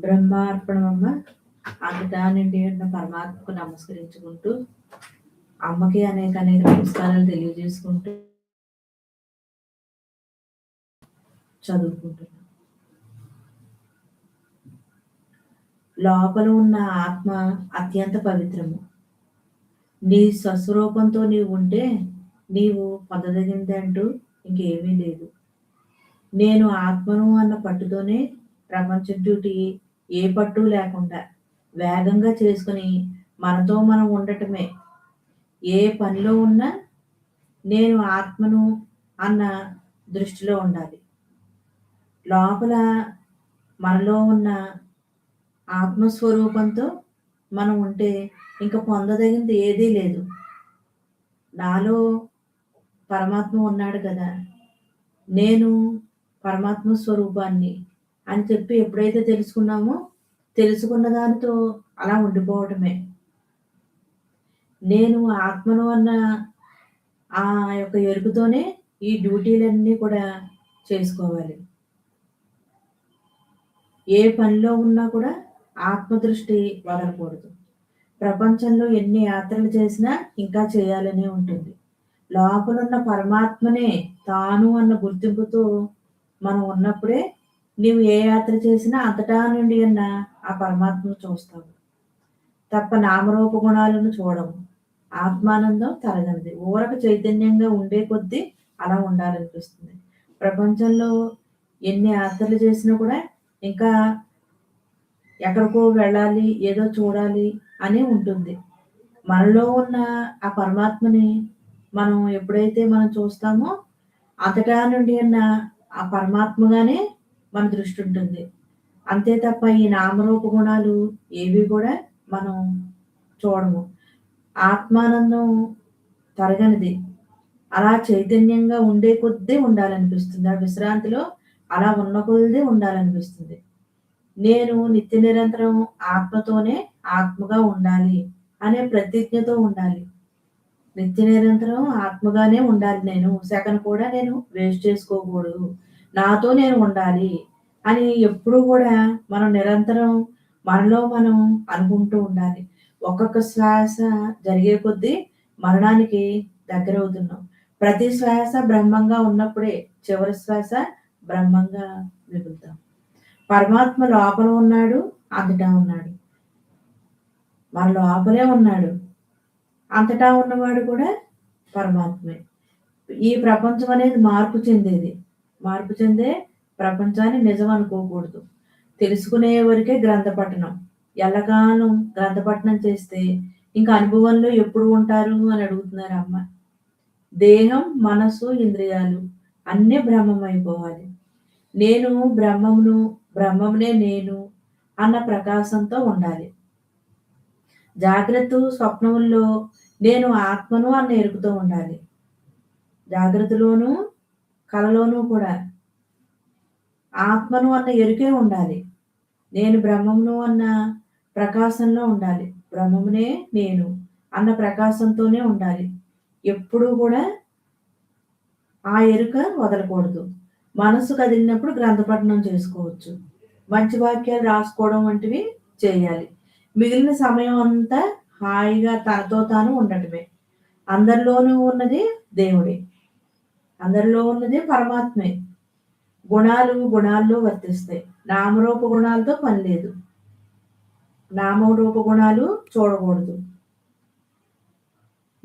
బ్రహ్మార్పణమ్మ అంతటా అన్న ఉన్న పరమాత్మకు నమస్కరించుకుంటూ అమ్మకి అనేక అనేక నమస్కారాలు తెలియజేసుకుంటూ చదువుకుంటున్నాం. లోపల ఉన్న ఆత్మ అత్యంత పవిత్రము. నీ స్వస్వరూపంతో నీవు ఉంటే నీవు పొందదగింది అంటూ ఇంకేమీ లేదు. నేను ఆత్మను అన్న పట్టుతోనే ప్రపంచం డ్యూటీ ఏ పట్టు లేకుండా వేగంగా చేసుకుని మనతో మనం ఉండటమే. ఏ పనిలో ఉన్నా నేను ఆత్మను అన్న దృష్టిలో ఉండాలి. లోపల మనలో ఉన్న ఆత్మస్వరూపంతో మనం ఉంటే ఇంకా పొందదగింది ఏదీ లేదు. నాలో పరమాత్మ ఉన్నాడు కదా. నేను పరమాత్మ స్వరూపాన్ని అని చెప్పి ఎప్పుడైతే తెలుసుకున్నామో తెలుసుకున్న దానితో అలా ఉండిపోవటమే. నేను ఆత్మను అన్న ఆ యొక్క ఎరుకుతోనే ఈ డ్యూటీలన్నీ కూడా చేసుకోవాలి. ఏ పనిలో ఉన్నా కూడా ఆత్మదృష్టి వదలకూడదు. ప్రపంచంలో ఎన్ని యాత్రలు చేసినా ఇంకా చేయాలనే ఉంటుంది. లోపలున్న పరమాత్మనే తాను అన్న గుర్తింపుతో మనం ఉన్నప్పుడే నీవు ఏ యాత్ర చేసినా అంతటా నుండి అన్నా ఆ పరమాత్మను చూస్తావు. తప్ప నామరూప గుణాలను చూడము ఆత్మానందం తరగనిది ఊరక చైతన్యంగా ఉండే కొద్దీ అలా ఉండాలనిపిస్తుంది. ప్రపంచంలో ఎన్ని యాత్రలు చేసినా కూడా ఇంకా ఎక్కడికో వెళ్ళాలి ఏదో చూడాలి అని ఉంటుంది. మనలో ఉన్న ఆ పరమాత్మని మనం ఎప్పుడైతే మనం చూస్తామో అంతటా నుండి అన్న ఆ పరమాత్మగానే మన దృష్టి ఉంటుంది. అంతే తప్ప ఈ నామరూప గుణాలు ఏవి కూడా మనం చూడము. ఆత్మానందం తరగనిది. అలా చైతన్యంగా ఉండే కొద్దీ ఉండాలనిపిస్తుంది. ఆ విశ్రాంతిలో అలా ఉన్న కొద్దీ ఉండాలనిపిస్తుంది. నేను నిత్య నిరంతరం ఆత్మతోనే ఆత్మగా ఉండాలి అనే ప్రతిజ్ఞతో ఉండాలి. నిత్య నిరంతరం ఆత్మగానే ఉండాలి నేను. సెకండ్ కూడా నేను వేస్ట్ చేసుకోకూడదు. నాతో నేను ఉండాలి అని ఎప్పుడు కూడా మనం నిరంతరం మనలో మనం అనుకుంటూ ఉండాలి. ఒక్కొక్క శ్వాస జరిగే కొద్దీ మరణానికి దగ్గరవుతున్నాం. ప్రతి శ్వాస బ్రహ్మంగా ఉన్నప్పుడే చివరి శ్వాస బ్రహ్మంగా మిగులుతాం పరమాత్మ లోపల ఉన్నాడు అంతటా ఉన్నాడు. మన లోపలే ఉన్నాడు. అంతటా ఉన్నవాడు కూడా పరమాత్మే. ఈ ప్రపంచం అనేది మార్పు చెందేది. మార్పు చెందే ప్రపంచాన్ని నిజం అనుకోకూడదు. తెలుసుకునే వరకే గ్రంథపట్టణం పఠనం ఎల్లకాలం చేస్తే ఇంకా అనుభవంలో ఎప్పుడు ఉంటారు అని అడుగుతున్నారు అమ్మ. దేహం మనసు ఇంద్రియాలు అన్నీ బ్రహ్మం అయిపోవాలి నేను బ్రహ్మమును బ్రహ్మమునే నేను అన్న ప్రకాశంతో ఉండాలి. జాగ్రత్త స్వప్నముల్లో నేను ఆత్మను అన్న ఎరుకుతూ ఉండాలి. జాగ్రత్తలోనూ కలలోనూ కూడా. ఆత్మను అన్న ఎరుకే ఉండాలి. నేను బ్రహ్మమును అన్న ప్రకాశంలో ఉండాలి. బ్రహ్మమునే నేను అన్న ప్రకాశంతోనే ఉండాలి. ఎప్పుడూ కూడా ఆ ఎరుక వదలకూడదు. మనసు కదిలినప్పుడు గ్రంథపఠనం చేసుకోవచ్చు. మంచి వాక్యాలు రాసుకోవడం వంటివి చేయాలి. మిగిలిన సమయం అంతా హాయిగా తనతో తాను ఉండటమే. అందరిలోనూ ఉన్నది దేవుడే. అందరిలో ఉన్నదే పరమాత్మే. గుణాలు గుణాల్లో వర్తిస్తాయి. నామరూప గుణాలతో పని లేదు. నామరూప గుణాలు చూడకూడదు.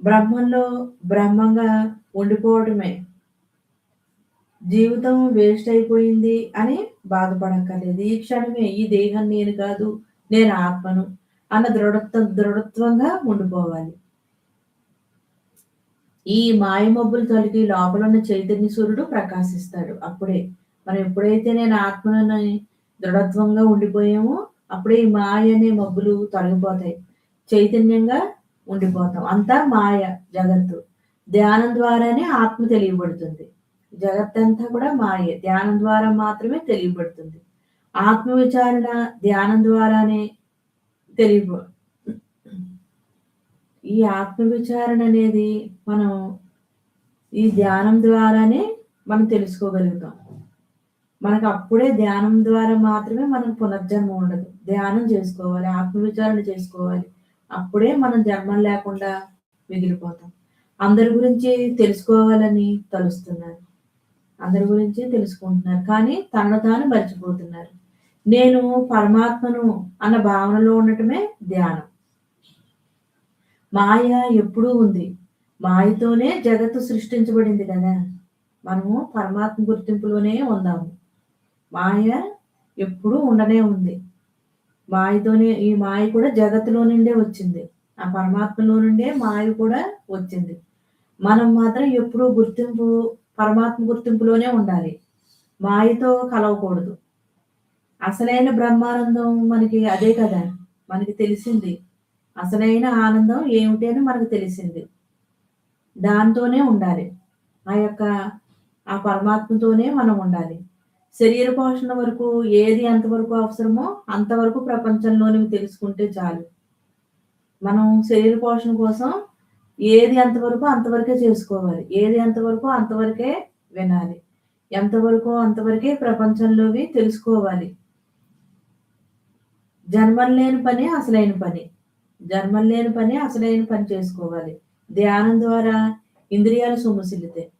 బ్రహ్మంలో బ్రహ్మంగా ఉండిపోవడమే జీవితం వేస్ట్ అయిపోయింది అని బాధపడక్కర్లేదు. ఈ క్షణమే ఈ దేహం నేను కాదు నేను ఆత్మను అన్న దృఢత్వ దృఢత్వంగా ఉండిపోవాలి. ఈ మాయమబ్బులు తొలగి లోపల ఉన్న చైతన్య సూర్యుడు ప్రకాశిస్తాడు. అప్పుడే మనం ఎప్పుడైతే నేను ఆత్మని దృఢత్వంగా ఉండిపోయామో అప్పుడే ఈ మాయ అనే మబ్బులు తొలగిపోతాయి. చైతన్యంగా ఉండిపోతాం. అంతా మాయ జగత్తు. ధ్యానం ద్వారానే ఆత్మ తెలియబడుతుంది. జగత్ అంతా కూడా మాయ. ధ్యానం ద్వారా మాత్రమే తెలియబడుతుంది. ఆత్మ విచారణ ధ్యానం ద్వారానే తెలియ ఈ ఆత్మవిచారణ అనేది మనం ఈ ధ్యానం ద్వారానే మనం తెలుసుకోగలుగుతాం మనకు అప్పుడే ధ్యానం ద్వారా మాత్రమే మనం పునర్జన్మ ఉండదు. ధ్యానం చేసుకోవాలి. ఆత్మవిచారణ చేసుకోవాలి. అప్పుడే మనం జన్మం లేకుండా మిగిలిపోతాం. అందరి గురించి తెలుసుకోవాలని తలుస్తున్నారు. అందరి గురించి తెలుసుకుంటున్నారు. కానీ తనను తాను మర్చిపోతున్నారు. నేను పరమాత్మను అన్న భావనలో ఉండటమే ధ్యానం. మాయ ఎప్పుడూ ఉంది. మాయతోనే జగత్తు సృష్టించబడింది కదా! మనము పరమాత్మ గుర్తింపులోనే ఉందాము. మాయ ఎప్పుడూ ఉండనే ఉంది. మాయతోనే ఈ మాయ కూడా జగత్తులో నుండే వచ్చింది. ఆ పరమాత్మలో నుండే మాయ కూడా వచ్చింది. మనం మాత్రం ఎప్పుడూ గుర్తింపు పరమాత్మ గుర్తింపులోనే ఉండాలి. మాయతో కలవకూడదు. అసలైన బ్రహ్మానందం మనకి అదే కదా! మనకి తెలిసింది. అసలైన ఆనందం ఏమిటి అని మనకు తెలిసింది. దాంతోనే ఉండాలి. ఆ యొక్క ఆ పరమాత్మతోనే మనం ఉండాలి. శరీర పోషణ వరకు ఏది ఎంతవరకు అవసరమో అంతవరకు ప్రపంచంలోనివి తెలుసుకుంటే చాలు. మనం శరీర పోషణ కోసం ఏది ఎంతవరకు అంతవరకే చేసుకోవాలి. ఏది ఎంతవరకు అంతవరకే వినాలి. ఎంతవరకు అంతవరకే ప్రపంచంలోవి తెలుసుకోవాలి. జన్మలు లేని పని అసలైన పని. జన్మలు లేని పని అసలైన పని చేసుకోవాలి. ధ్యానం ద్వారా ఇంద్రియాలు సొమ్మసిల్లుతాయి.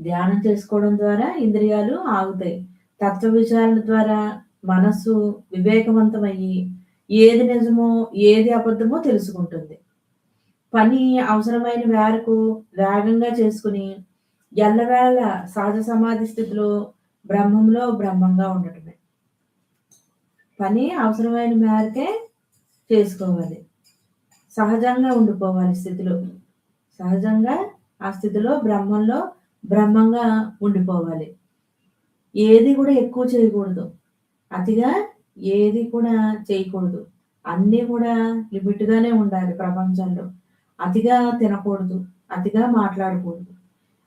ధ్యానం చేసుకోవడం ద్వారా ఇంద్రియాలు ఆగుతాయి. తత్వ విచారణ ద్వారా మనస్సు వివేకవంతమయ్యి ఏది నిజమో, ఏది అబద్ధమో తెలుసుకుంటుంది. పని అవసరమైన మేరకు వేగంగా చేసుకుని ఎల్లవేళ సహజ సమాధి స్థితిలో బ్రహ్మంలో బ్రహ్మంగా ఉండటమే. పని అవసరమైన మేరకే చేసుకోవాలి. సహజంగా ఉండిపోవాలి స్థితిలో. సహజంగా ఆ స్థితిలో బ్రహ్మంలో బ్రహ్మంగా ఉండిపోవాలి. ఏది కూడా ఎక్కువ చేయకూడదు. అతిగా ఏది కూడా చేయకూడదు. అన్నీ కూడా లిమిట్‌గానే ఉండాలి ప్రపంచంలో. అతిగా తినకూడదు. అతిగా మాట్లాడకూడదు.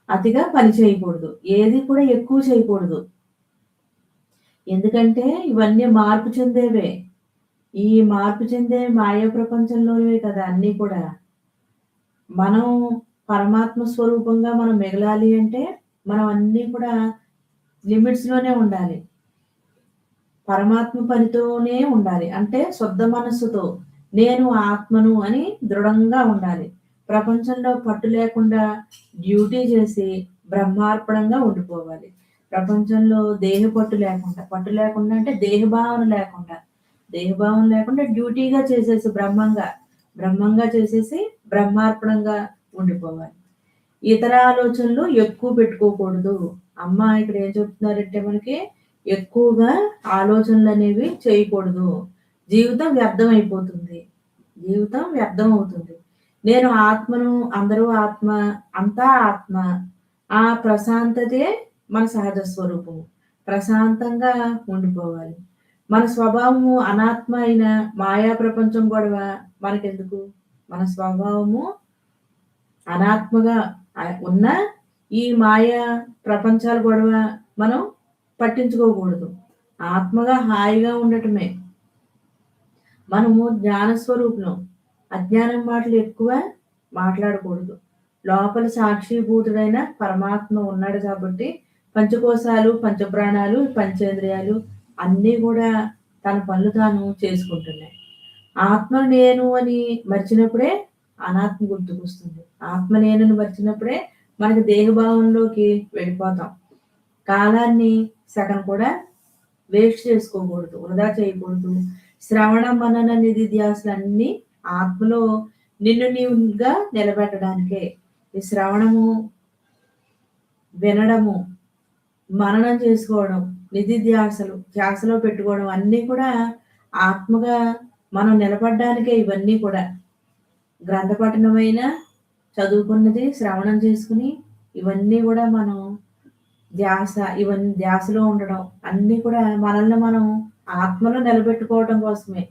అతిగా పని చేయకూడదు. ఏది కూడా ఎక్కువ చేయకూడదు. ఎందుకంటే ఇవన్నీ మార్పు చెందేవే. ఈ మార్పు చెందే మాయా ప్రపంచంలోనివే కదా అన్నీ కూడా. మనం పరమాత్మ స్వరూపంగా మనం మిగలాలి అంటే మనం అన్నీ కూడా లిమిట్స్‌లోనే ఉండాలి. పరమాత్మ పనితోనే ఉండాలి. అంటే శుద్ధ మనస్సుతో నేను ఆత్మను అని దృఢంగా ఉండాలి. ప్రపంచంలో పట్టు లేకుండా డ్యూటీ చేసి బ్రహ్మార్పణంగా ఉండిపోవాలి. ప్రపంచంలో దేహ పట్టు లేకుండా, పట్టు లేకుండా అంటే దేహభావన లేకుండా, దేహభావం లేకుండా డ్యూటీగా చేసేసి బ్రహ్మంగా, బ్రహ్మంగా చేసేసి బ్రహ్మార్పణంగా ఉండిపోవాలి. ఇతర ఆలోచనలు ఎక్కువ పెట్టుకోకూడదు. అమ్మ ఇక్కడ ఏం చెప్తున్నారంటే మనకి ఎక్కువగా ఆలోచనలు అనేవి చేయకూడదు. జీవితం వ్యర్థం అయిపోతుంది. జీవితం వ్యర్థం అవుతుంది. నేను ఆత్మను, అందరూ ఆత్మ, అంతా ఆత్మ. ఆ ప్రశాంతతే మన సహజ స్వరూపము. ప్రశాంతంగా ఉండిపోవాలి. మన స్వభావము అనాత్మ అయిన మాయా ప్రపంచం గొడవ మనకెందుకు? మన స్వభావము అనాత్మగా ఉన్న ఈ మాయా ప్రపంచాల గొడవ మనం పట్టించుకోకూడదు. ఆత్మగా హాయిగా ఉండటమే. మనము జ్ఞానస్వరూపం అజ్ఞానం మాటలు ఎక్కువ మాట్లాడకూడదు. లోపల సాక్షిభూతుడైన పరమాత్మ ఉన్నాడు కాబట్టి పంచకోశాలు, పంచప్రాణాలు, పంచేంద్రియాలు అన్నీ కూడా తన పనులు తాను చేసుకుంటున్నాయి. ఆత్మ నేను అని మర్చినప్పుడే అనాత్మ గుర్తుకొస్తుంది. ఆత్మ నేనని మర్చినప్పుడే మనకి దేహభావంలోకి వెళ్ళిపోతాం. కాలాన్ని సగం కూడా వేస్ట్ చేసుకోకూడదు. వృధా చేయకూడదు. శ్రవణ, మనన, నిధి నిధిధ్యాసలన్నీ ఆత్మలో నిన్ను నీవుగా నిలబెట్టడానికే. ఈ శ్రవణము, వినడము, మననం చేసుకోవడం, నిధిధ్యాసలు ధ్యాసలో పెట్టుకోవడం అన్నీ కూడా ఆత్మగా మనం నిలబడ్డానికే ఇవన్నీ కూడా. గ్రంథపఠనమైన చదువుకున్నది శ్రవణం చేసుకుని ఇవన్నీ కూడా మనం ధ్యాస ఇవన్నీ ధ్యాసలో ఉండడం అన్నీ కూడా మనల్ని మనం ఆత్మలో నిలబెట్టుకోవడం కోసమే.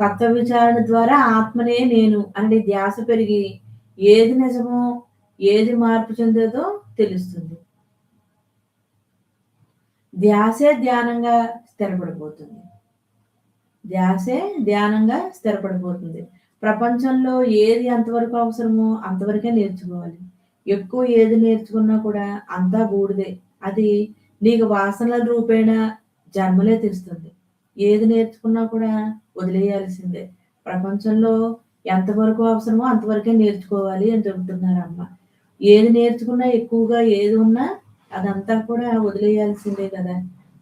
తత్వ విచారణ ద్వారా ఆత్మనే నేను అనేది ధ్యాస పెరిగి ఏది నిజమో, ఏది మార్పు చెందేదో తెలుస్తుంది. ధ్యాసే ధ్యానంగా స్థిరపడిపోతుంది. ధ్యాసే ధ్యానంగా స్థిరపడిపోతుంది. ప్రపంచంలో ఏది ఎంతవరకు అవసరమో అంతవరకే నేర్చుకోవాలి. ఎక్కువ ఏది నేర్చుకున్నా కూడా అంతా బూడిదే. అది నీకు వాసనల రూపేణ జన్మలే తెస్తుంది ఏది నేర్చుకున్నా కూడా వదిలేయాల్సిందే ప్రపంచంలో ఎంతవరకు అవసరమో అంతవరకే నేర్చుకోవాలి అని చెబుతున్నారు అమ్మ ఏది నేర్చుకున్నా ఎక్కువగా ఏది ఉన్నా అదంతా కూడా వదిలేయాల్సిందే కదా.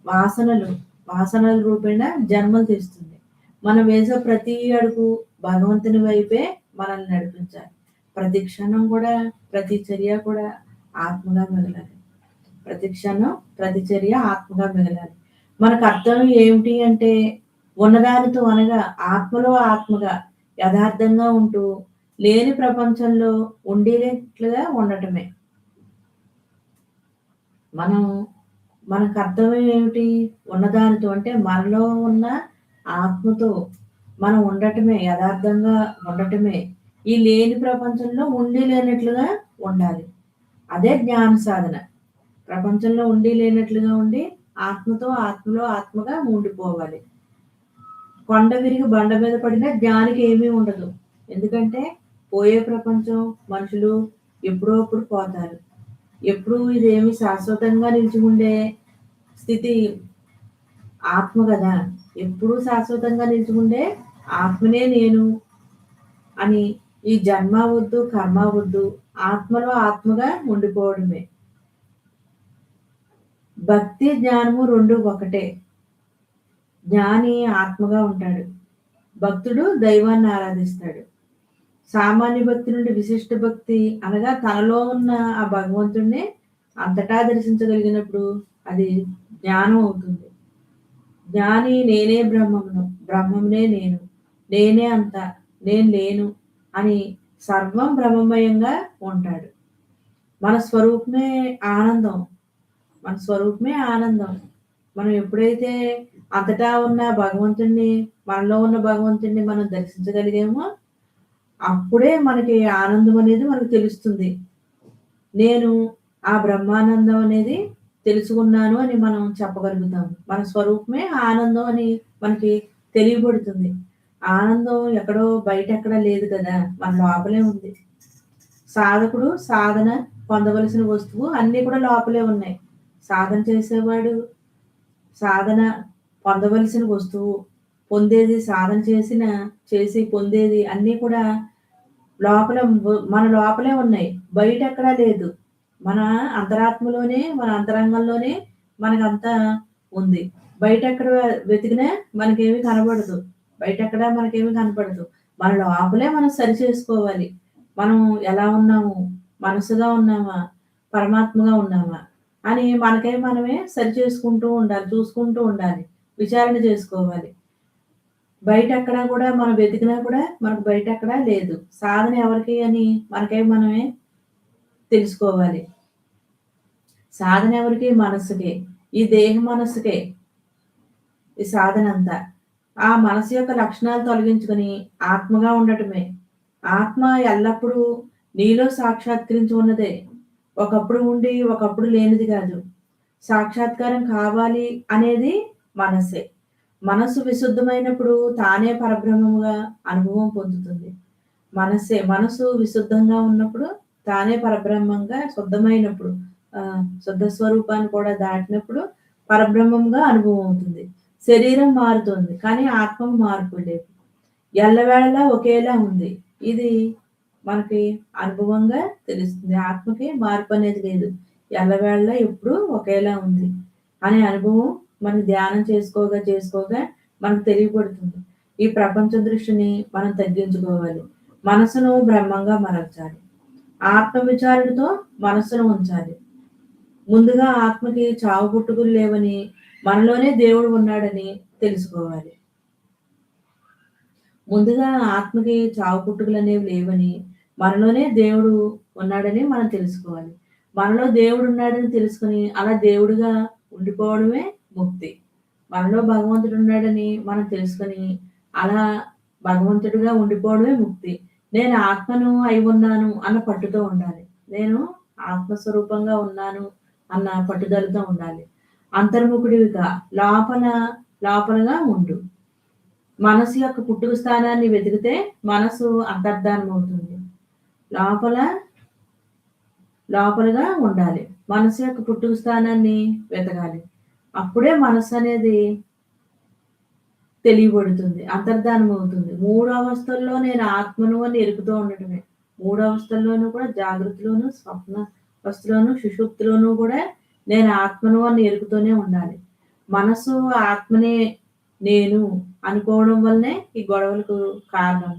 వాసనలు వాసనల రూపేణ జన్మలు తెస్తుంది మనం వేసే ప్రతి అడుగు భగవంతుని వైపే మనల్ని నడిపించాలి. ప్రతి క్షణం కూడా ప్రతి చర్య కూడా ఆత్మగా మిగలాలి ప్రతి క్షణం ప్రతి చర్య ఆత్మగా మిగలాలి మనకు అర్థం ఏమిటి అంటే ఉన్నదానితో అనగా ఆత్మలో ఆత్మగా యథార్థంగా ఉంటూ లేని ప్రపంచంలో ఉండేట్లుగా ఉండటమే. మనం మనకు కర్తవ్యం ఏమిటి ఉన్నదానితో? అంటే మనలో ఉన్న ఆత్మతో మనం ఉండటమే యథార్థంగా ఉండటమే. ఈ లేని ప్రపంచంలో ఉండి లేనట్లుగా ఉండాలి. అదే జ్ఞాన సాధన. ప్రపంచంలో ఉండి లేనట్లుగా ఉండి ఆత్మతో ఆత్మలో ఆత్మగా ఉండిపోవాలి. కొండ విరిగి బండ మీద పడిన జ్ఞానికి ఏమీ ఉండదు. ఎందుకంటే పోయే ప్రపంచం మనుషులు ఎప్పుడో అప్పుడు పోతారు. ఎప్పుడు ఇదేమి శాశ్వతంగా నిలిచి ఉండే స్థితి ఆత్మ కదా. ఎప్పుడు శాశ్వతంగా నిలిచి ఉండే ఆత్మనే నేను అని ఈ జన్మ వద్దు కర్మ వద్దు ఆత్మలో ఆత్మగా ఉండిపోవడమే. భక్తి జ్ఞానము రెండు ఒకటే. జ్ఞాని ఆత్మగా ఉంటాడు. భక్తుడు దైవాన్ని ఆరాధిస్తాడు. సామాన్య భక్తి నుండి విశిష్ట భక్తి అనగా తనలో ఉన్న ఆ భగవంతుడిని అంతటా దర్శించగలిగినప్పుడు అది జ్ఞానం అవుతుంది. జ్ఞాని నేనే బ్రహ్మమును బ్రహ్మమునే నేను నేనే అంత నేను లేను అని సర్వం బ్రహ్మమయంగా ఉంటాడు. మన స్వరూపమే ఆనందం మన స్వరూపమే ఆనందం. మనం ఎప్పుడైతే అంతటా ఉన్న భగవంతుణ్ణి మనలో ఉన్న భగవంతుణ్ణి మనం దర్శించగలిగామో అప్పుడే మనకి ఆనందం అనేది మనకు తెలుస్తుంది. నేను ఆ బ్రహ్మానందం అనేది తెలుసుకున్నాను అని మనం చెప్పగలుగుతాం. మన స్వరూపమే ఆనందం అని మనకి తెలియబడుతుంది. ఆనందం ఎక్కడో బయట ఎక్కడ లేదు కదా మన లోపలే ఉంది. సాధకుడు సాధన పొందవలసిన వస్తువు అన్నీ కూడా లోపలే ఉన్నాయి. సాధన చేసేవాడు సాధన పొందవలసిన వస్తువు పొందేది సాధన చేసిన చేసి పొందేది అన్నీ కూడా లోపల మన లోపలే ఉన్నాయి. బయట ఎక్కడా లేదు. మన అంతరాత్మలోనే మన అంతరంగంలోనే మనకంతా ఉంది. బయట ఎక్కడ వెతికినా మనకేమి కనబడదు. బయట ఎక్కడ మనకేమి కనపడదు. మన లోపలే మనం సరి చేసుకోవాలి. మనం ఎలా ఉన్నాము? మనసుగా ఉన్నామా? పరమాత్మగా ఉన్నామా? అని మనకై మనమే సరి చేసుకుంటూ ఉండాలి చూసుకుంటూ ఉండాలి. విచారణ చేసుకోవాలి. బయట ఎక్కడ కూడా మనం వెతికినా కూడా మనకు బయట ఎక్కడా లేదు. సాధన ఎవరికి అని మనకై మనమే తెలుసుకోవాలి. సాధన ఎవరికి? మనస్సుకే. ఈ దేహ మనస్సుకే. ఈ సాధన అంతా. ఆ మనసు యొక్క లక్షణాలు తొలగించుకొని ఆత్మగా ఉండటమే. ఆత్మ ఎల్లప్పుడూ నీలో సాక్షాత్కరించి ఉన్నదే ఒకప్పుడు ఉండి ఒకప్పుడు లేనిది కాదు. సాక్షాత్కారం కావాలి అనేది మనసే మనసు విశుద్ధమైనప్పుడు తానే పరబ్రహ్మముగా అనుభవం పొందుతుంది. మనసే మనసు విశుద్ధంగా ఉన్నప్పుడు తానే పరబ్రహ్మంగా శుద్ధమైనప్పుడు శుద్ధ స్వరూపాన్ని కూడా దాటినప్పుడు పరబ్రహ్మంగా అనుభవం అవుతుంది. శరీరం మారుతుంది కానీ ఆత్మ మార్పు లేదు ఎల్లవేళలా ఒకేలా ఉంది. ఇది మనకి అనుభవంగా తెలుస్తుంది. ఆత్మకి మార్పు అనేది లేదు. ఎల్లవేళలా ఎప్పుడు ఒకేలా ఉంది అనే అనుభవం మనం ధ్యానం చేసుకోగా చేసుకోగా మనకు తెలియబడుతుంది ఈ ప్రపంచ దృష్టిని మనం తగ్గించుకోవాలి. మనసును బ్రహ్మంగా మరల్చాలి ఆత్మ విచారణతో మనస్సును ఉంచాలి. ముందుగా ఆత్మకి చావు పుట్టుకులు లేవని మనలోనే దేవుడు ఉన్నాడని తెలుసుకోవాలి. ముందుగా ఆత్మకి చావు పుట్టుకులు అనేవి లేవని మనలోనే దేవుడు ఉన్నాడని మనం తెలుసుకోవాలి. మనలో దేవుడు ఉన్నాడని తెలుసుకుని అలా దేవుడుగా ఉండిపోవడమే ముక్తి మనలో భగవంతుడు ఉన్నాడని మనం తెలుసుకొని అలా భగవంతుడిగా ఉండిపోవడమే ముక్తి. నేను ఆత్మను అయి ఉన్నాను అన్న పట్టుతో ఉండాలి. నేను ఆత్మస్వరూపంగా ఉన్నాను అన్న పట్టుదలతో ఉండాలి. అంతర్ముఖుడివిగా లోపల లోపలగా ఉండు. మనసు యొక్క పుట్టుక స్థానాన్ని వెతికితే మనసు అంతర్ధానం అవుతుంది. లోపల లోపలగా ఉండాలి. మనసు యొక్క పుట్టుక స్థానాన్ని వెతకాలి. అప్పుడే మనసు అనేది తెలియబడుతుంది అంతర్ధానం అవుతుంది మూడు అవస్థల్లో నేను ఆత్మను అని ఎరుకుతూ ఉండటమే. మూడు అవస్థల్లోనూ కూడా జాగ్రత్తలోను స్వప్న అవస్థలోను సుషుప్తిలోనూ కూడా నేను ఆత్మను అని ఎరుకుతూనే ఉండాలి. మనసు ఆత్మనే నేను అనుకోవడం వల్లనే ఈ గొడవలకు కారణం.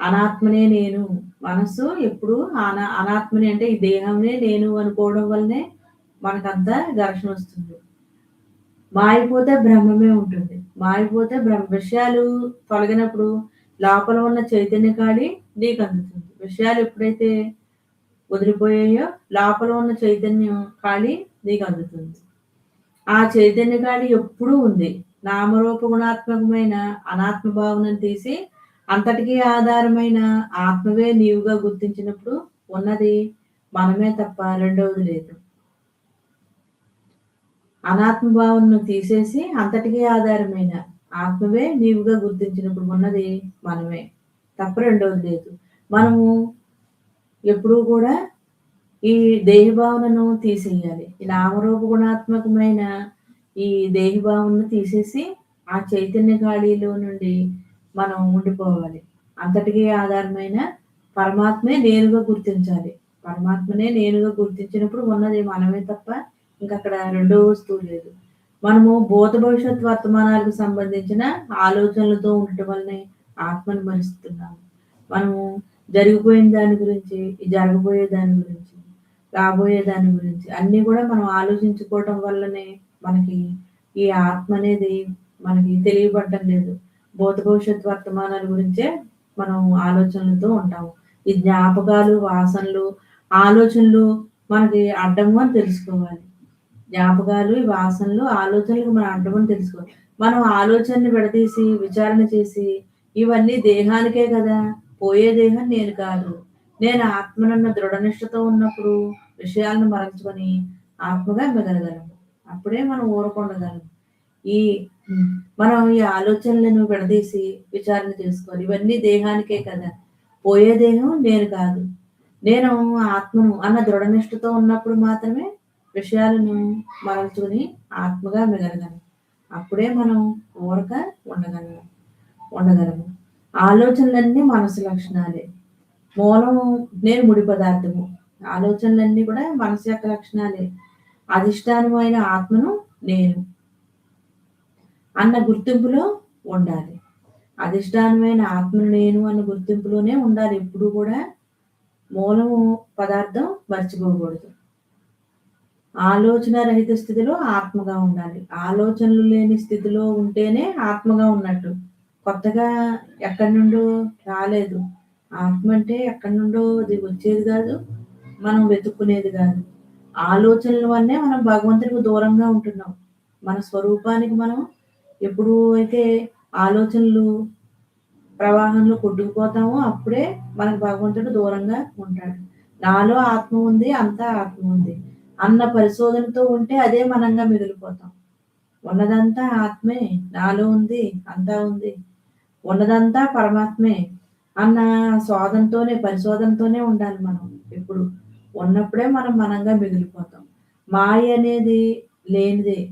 అనాత్మనే నేను మనసు ఎప్పుడు అనా అనాత్మని అంటే ఈ దేహంనే నేను అనుకోవడం వల్లనే మనకంతా ఘర్షణ వస్తుంది. మారిపోతే బ్రహ్మమే ఉంటుంది. మారిపోతే బ్రహ్మ విషయాలు తొలగినప్పుడు లోపల ఉన్న చైతన్య కాడి నీకు అందుతుంది. విషయాలు ఎప్పుడైతే వదిలిపోయాయో లోపల ఉన్న చైతన్యం కాళి నీకు అందుతుంది. ఆ చైతన్య కాడి ఎప్పుడూ ఉంది. నామరూప గుణాత్మకమైన అనాత్మ భావనను తీసి అంతటికీ ఆధారమైన ఆత్మవే నీవుగా గుర్తించినప్పుడు ఉన్నది మనమే తప్ప రెండవది లేదు. అనాత్మ భావనను తీసేసి అంతటికీ ఆధారమైన ఆత్మవే నీవుగా గుర్తించినప్పుడు ఉన్నది మనమే. తప్ప రెండవది లేదు. మనము ఎప్పుడూ కూడా ఈ దేహభావనను తీసేయాలి. ఈ నామరూప గుణాత్మకమైన ఈ దేహభావనను తీసేసి ఆ చైతన్య ఖాళీలో నుండి మనం ఉండిపోవాలి. అంతటికీ ఆధారమైన పరమాత్మే నేనుగా గుర్తించాలి. పరమాత్మనే నేనుగా గుర్తించినప్పుడు ఉన్నది మనమే తప్ప ఇంకా అక్కడ రెండో వస్తువు లేదు. మనము భూత భవిష్యత్ వర్తమానాలకు సంబంధించిన ఆలోచనలతో ఉండటం వల్లనే ఆత్మను మరిస్తున్నాము. మనము జరిగిపోయిన దాని గురించి జరగబోయే దాని గురించి రాబోయే దాని గురించి అన్నీ కూడా మనం ఆలోచించుకోవటం వల్లనే మనకి ఈ ఆత్మ అనేది మనకి తెలియబడటం లేదు. భూత భవిష్యత్ వర్తమానాల గురించే మనం ఆలోచనలతో ఉంటాము. ఈ జ్ఞాపకాలు వాసనలు ఆలోచనలు మనకి అడ్డంగా అని తెలుసుకోవాలి. జ్ఞాపకాలు ఈ వాసనలు ఆలోచనలు మనం అంటమని తెలుసుకో మనం ఆలోచనని విడదీసి విచారణ చేసి ఇవన్నీ దేహానికే కదా. పోయే దేహం నేను కాదు. నేను ఆత్మనన్న దృఢనిష్టతో ఉన్నప్పుడు విషయాలను మరల్చుకొని ఆత్మగా మిగలగలము అప్పుడే మనం ఊరకుండగలం ఈ మనం ఈ ఆలోచనలను విడదీసి విచారణ చేసుకోవాలి. ఇవన్నీ దేహానికే కదా. పోయే దేహం నేను కాదు. నేను ఆత్మను అన్న దృఢనిష్టతో ఉన్నప్పుడు మాత్రమే విషయాలను మరల్చుకుని ఆత్మగా మిగలగలం అప్పుడే మనం ఊరక ఉండగలం ఉండగలము. ఆలోచనలన్నీ మనసు లక్షణాలే. మూలం నేను ముడి పదార్థము. ఆలోచనలన్నీ కూడా మనసు యొక్క లక్షణాలే. అధిష్టానమైన ఆత్మను నేను అన్న గుర్తింపులో ఉండాలి. అధిష్టానమైన ఆత్మను నేను అన్న గుర్తింపులోనే ఉండాలి. ఎప్పుడు కూడా మూలము పదార్థం మర్చిపోకూడదు. ఆలోచన రహిత స్థితిలో ఆత్మగా ఉండాలి. ఆలోచనలు లేని స్థితిలో ఉంటేనే ఆత్మగా ఉన్నట్టు. కొత్తగా ఎక్కడి నుండో రాలేదు. ఆత్మ అంటే ఎక్కడి నుండో అది వచ్చేది కాదు మనం వెతుక్కునేది కాదు. ఆలోచనల వల్లే మనం భగవంతునికి దూరంగా ఉంటున్నాం. మన స్వరూపానికి మనం ఎప్పుడు అయితే ఆలోచనలు ప్రవాహంలో కొట్టుకుపోతామో అప్పుడే మనకు భగవంతుడు దూరంగా ఉంటాడు. నాలో ఆత్మ ఉంది అంతా ఆత్మ ఉంది. అన్న పరిశోధనతో ఉంటే అదే మనంగా మిగిలిపోతాం. ఉన్నదంతా ఆత్మే నాలో ఉంది అంతా ఉంది. ఉన్నదంతా పరమాత్మే అన్న శోధనతోనే పరిశోధనతోనే ఉండాలి మనం. ఇప్పుడు ఉన్నప్పుడే మనం మనంగా మిగిలిపోతాం. మాయ అనేది లేనిదే.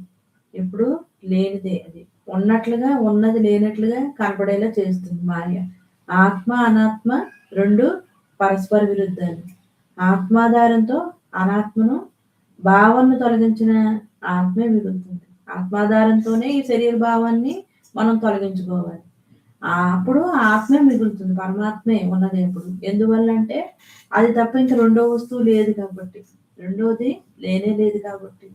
ఎప్పుడు? లేనిదే అది. ఉన్నట్లుగా ఉన్నది లేనట్లుగా కనపడేలా చేస్తుంది మాయ. ఆత్మ అనాత్మ రెండు పరస్పర విరుద్ధాలు. ఆత్మాధారంతో అనాత్మను భావాన్ని తొలగించిన ఆత్మే మిగులుతుంది ఆత్మాధారంతోనే ఈ శరీర భావాన్ని మనం తొలగించుకోవాలి. అప్పుడు ఆత్మే మిగులుతుంది పరమాత్మే ఉన్నది ఎప్పుడు. ఎందువల్ల అంటే అది తప్ప ఇంకా రెండో వస్తువు లేదు కాబట్టి. రెండోది లేనే లేదు కాబట్టి.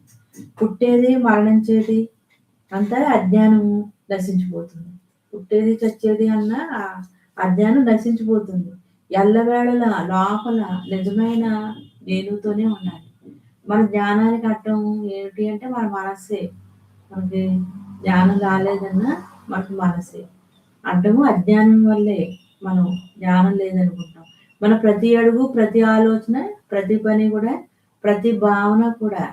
పుట్టేది మరణించేది అంతా అజ్ఞానము నశించిపోతుంది. పుట్టేది చచ్చేది అన్న అజ్ఞానం నశించిపోతుంది. ఎల్లవేళల లోపల నిజమైన నేనుతోనే ఉండాలి. మన జ్ఞానానికి అర్థం ఏమిటి అంటే మన మనస్సే. మనకి జ్ఞానం రాలేదన్నా మనకి మనసే అడ్డము అజ్ఞానం వల్లే మనం జ్ఞానం లేదనుకుంటాం. మన ప్రతి అడుగు ప్రతి ఆలోచన ప్రతి పని కూడా ప్రతి భావన కూడా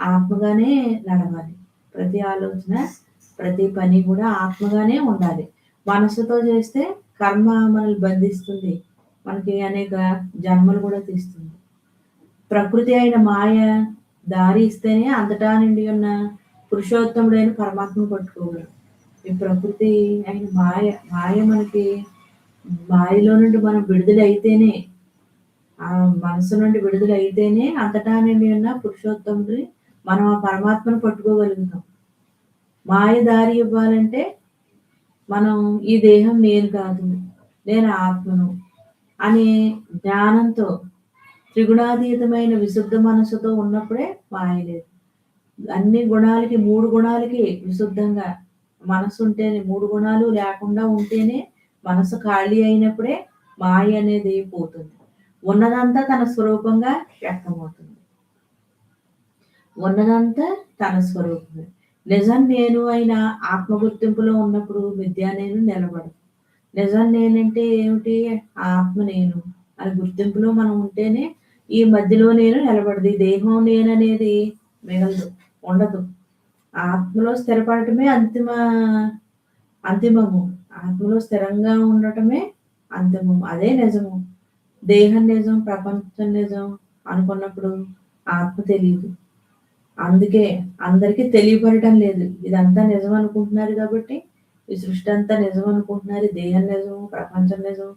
ఆత్మగానే నడవాలి. ప్రతి ఆలోచన ప్రతి పని కూడా ఆత్మగానే ఉండాలి. మనసుతో చేస్తే కర్మ మనల్ని బంధిస్తుంది. మనకి అనేక జన్మలు కూడా తీస్తుంది. ప్రకృతి అయిన మాయ దారి ఇస్తేనే అంతటా నుండి ఉన్న పురుషోత్తముడైన పరమాత్మను పట్టుకోగలరు ఈ ప్రకృతి అయిన మాయ మాయ మనకి మాయలో నుండి మనం విడుదలైతేనే ఆ మనసు నుండి విడుదలైతేనే అంతటా నుండి ఉన్న పురుషోత్తముడిని మనం ఆ పరమాత్మను పట్టుకోగలుగుతాం. మాయ దారి ఇవ్వాలంటే మనం ఈ దేహం నేను కాదు నేను ఆత్మను అనే జ్ఞానంతో త్రిగుణాతీతమైన విశుద్ధ మనసుతో ఉన్నప్పుడే మాయలేదు అన్ని గుణాలకి మూడు గుణాలకి విశుద్ధంగా మనసు ఉంటేనే మూడు గుణాలు లేకుండా ఉంటేనే మనసు ఖాళీ అయినప్పుడే మాయ అనేది పోతుంది. ఉన్నదంతా తన స్వరూపంగా వ్యక్తమవుతుంది. ఉన్నదంతా తన స్వరూపమే. నిజం నేను అయిన ఆత్మ గుర్తింపులో ఉన్నప్పుడు విద్య నేను నిలబడదు నిజం నేనంటే ఏమిటి? ఆత్మ నేను. అని గుర్తింపులో మనం ఉంటేనే ఈ మధ్యలో నేను నిలబడదు ఈ దేహం నేననేది మిగలదు ఉండదు. ఆత్మలో స్థిరపడటమే అంతిమ అంతిమము. ఆత్మలో స్థిరంగా ఉండటమే అంతిమము. అదే నిజము. దేహం నిజం ప్రపంచం నిజం అనుకున్నప్పుడు ఆత్మ తెలియదు. అందుకే అందరికీ తెలియపడటం లేదు. ఇదంతా నిజం అనుకుంటున్నారు కాబట్టి ఈ సృష్టి అంతా నిజం అనుకుంటున్నారు. దేహం నిజం ప్రపంచం నిజం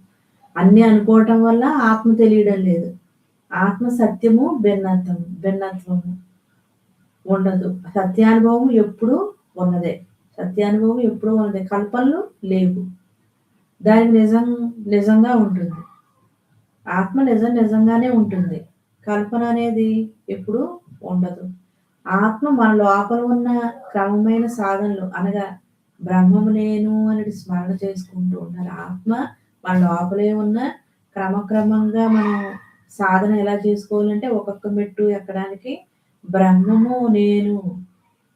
అన్నీ అనుకోవటం వల్ల ఆత్మ తెలియడం లేదు. ఆత్మ సత్యము భిన్నత్వము భిన్నత్వము ఉండదు. సత్యానుభవం ఎప్పుడు ఉన్నదే. సత్యానుభవం ఎప్పుడు ఉన్నదే. కల్పనలు లేవు. దానికి నిజం నిజంగా ఉంటుంది. ఆత్మ నిజం నిజంగానే ఉంటుంది. కల్పన అనేది ఎప్పుడు ఉండదు. ఆత్మ మన లోపల ఉన్న క్రమమైన సాధనలు అనగా బ్రహ్మము నేను అనేది స్మరణ చేసుకుంటూ ఉండాలి. ఆత్మ మన లోపలే ఉన్న క్రమక్రమంగా మనం సాధన ఎలా చేసుకోవాలంటే ఒక్కొక్క మెట్టు ఎక్కడానికి బ్రహ్మము నేను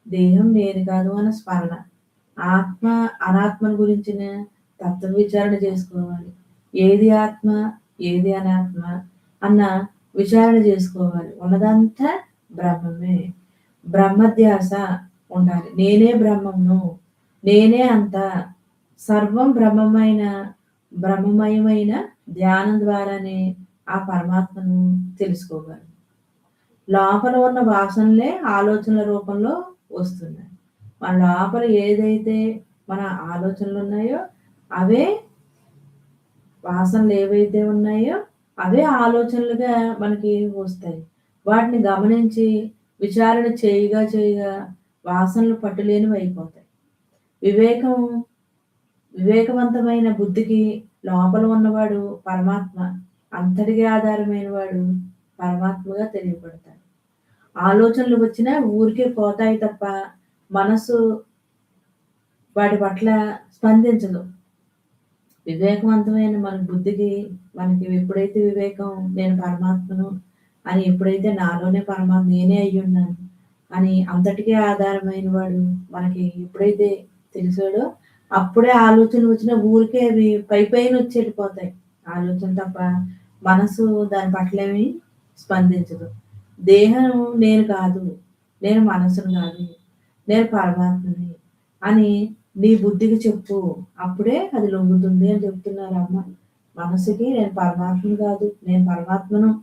దేహం నేను కాదు అన్న స్మరణ. ఆత్మ అనాత్మను గురించిన తత్వ విచారణ చేసుకోవాలి. ఏది ఆత్మ ఏది అనాత్మ అన్న విచారణ చేసుకోవాలి. ఉన్నదంతా బ్రహ్మమే. బ్రహ్మధ్యాస ఉండాలి. నేనే బ్రహ్మమును. నేనే అంత. సర్వం బ్రహ్మమైన బ్రహ్మమయమైన ధ్యానం ద్వారానే ఆ పరమాత్మను తెలుసుకోగలం లోపల ఉన్న వాసనలే ఆలోచనల రూపంలో వస్తున్నాయి. మన లోపల ఏదైతే మన ఆలోచనలు ఉన్నాయో అవే వాసనలు ఏవైతే ఉన్నాయో అవే ఆలోచనలుగా మనకి వస్తాయి. వాటిని గమనించి విచారణ చేయగా చేయగా వాసనలు పట్టులేనివి అయిపోతాయి. వివేకం వివేకవంతమైన బుద్ధికి లోపల ఉన్నవాడు పరమాత్మ. అంతటికి ఆధారమైన వాడు పరమాత్మగా తెలియబడతాడు. ఆలోచనలు వచ్చినా ఊరికే పోతాయి తప్ప మనసు వాటి పట్ల స్పందించదు. వివేకవంతమైన మన బుద్ధికి మనకి ఎప్పుడైతే వివేకం నేను పరమాత్మను అని ఎప్పుడైతే నాలోనే పరమాత్మ నేనే అయి ఉన్నాను అని అంతటికే ఆధారమైన వాడు మనకి ఎప్పుడైతే తెలిసాడో అప్పుడే ఆలోచనలు వచ్చిన ఊరికే అవి పై పైన వచ్చేటిపోతాయి ఆలోచన తప్ప మనసు దాని పట్లేమి స్పందించదు. దేహం నేను కాదు నేను మనసును కాదు నేను పరమాత్మని అని నీ బుద్ధికి చెప్పు. అప్పుడే అది లొంగుతుంది అని చెప్తున్నారు అమ్మ. మనసుకి నేను పరమాత్మను కాదు నేను పరమాత్మను.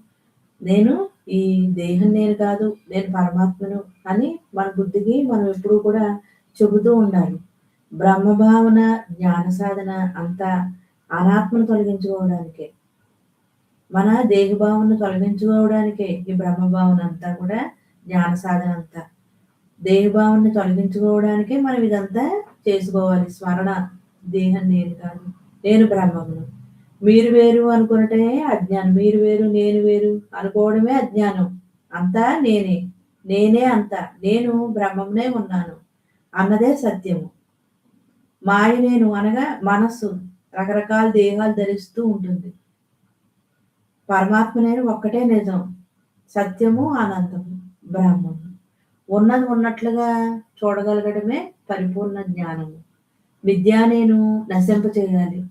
నేను ఈ దేహం నేను కాదు నేను పరమాత్మను అని మన బుద్ధికి మనం ఎప్పుడూ కూడా చెబుతూ ఉండాలి. బ్రహ్మభావన జ్ఞాన సాధన అంతా అనాత్మను తొలగించుకోవడానికే. మన దేహభావన తొలగించుకోవడానికే ఈ బ్రహ్మభావన అంతా కూడా జ్ఞాన సాధన అంతా దేహభావాన్ని తొలగించుకోవడానికే మనం ఇదంతా చేసుకోవాలి. స్మరణ దేహం నేను కాదు నేను బ్రహ్మమును. మీరు వేరు అనుకున్నటే అజ్ఞానం. మీరు వేరు నేను వేరు అనుకోవడమే అజ్ఞానం. అంతా నేనే. నేనే అంతా. నేను బ్రహ్మమునే ఉన్నాను. అన్నదే సత్యము. మాయ నేను అనగా మనస్సు. రకరకాల దేహాలు ధరిస్తూ ఉంటుంది. పరమాత్మనేను ఒక్కటే నిజం. సత్యము ఆనందము బ్రహ్మము. ఉన్నది ఉన్నట్లుగా చూడగలగడమే పరిపూర్ణ జ్ఞానము. విద్య నేను నశింప చేయాలి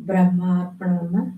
బ్రహ్మార్పణ